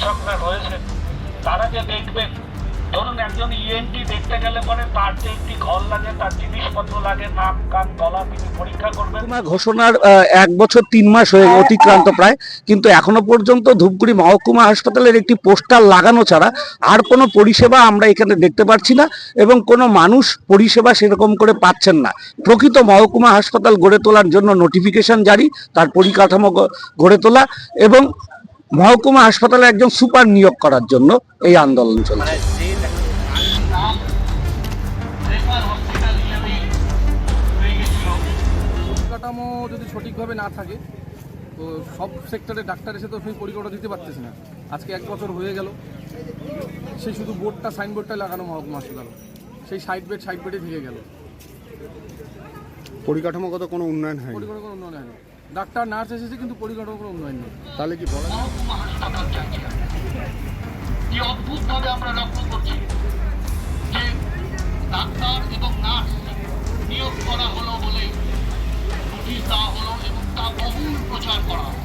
চিকিৎসকরা রয়েছেন তারা যে দেখবেন ধরুন একজন ইএনটি দেখতে গেলে পরে তার যে একটি ঘর লাগে তার জিনিসপত্র লাগে নাক কান গলা তিনি পরীক্ষা করবেন। ঘোষণার এক বছর তিন মাস হয়ে অতিক্রান্ত প্রায় কিন্তু এখনও পর্যন্ত ধূপগুড়ি মহকুমা হাসপাতালের একটি পোস্টার লাগানো ছাড়া আর কোনো পরিষেবা আমরা এখানে দেখতে পাচ্ছি না এবং কোনো মানুষ পরিষেবা সেরকম করে পাচ্ছেন না। প্রকৃত মহকুমা হাসপাতাল গড়ে তোলার জন্য নোটিফিকেশন জারি তার পরিকাঠামো গড়ে তোলা এবং মহকুমা হাসপাতালে একজন সুপার নিয়োগ করার জন্য এই আন্দোলন চলছে। পরিকাঠামো যদি সঠিকভাবে না থাকে তো সব সেক্টরে ডাক্তার এসে তো সেই পরিকাঠামো দিতে পারতেছে না। আজকে এক বছর হয়ে গেল সেই শুধু বোর্ডটা সাইনবোর্ডটা লাগানো মহকুমা হাসপাতাল। সেই সাইড বেড সাইড বেডে থেকে গেল। পরিকাঠামোগত কোনো উন্নয়ন হয় পরিকাঠামো কোনো উন্নয়ন হয়নি। ডাক্তার নার্স এসেছে কিন্তু পরিকাঠামো কোনো উন্নয়ন নেই তাহলে কি বলা যায়? হাসপাতাল চাইছি কি অদ্ভুত ভাবে আমরা লক্ষ্য করছি যে ডাক্তার এবং নার্স নিয়োগ করা হলো বলে নোটিশ দেওয়া হলো এবং তা বহুল প্রচার করা হলো।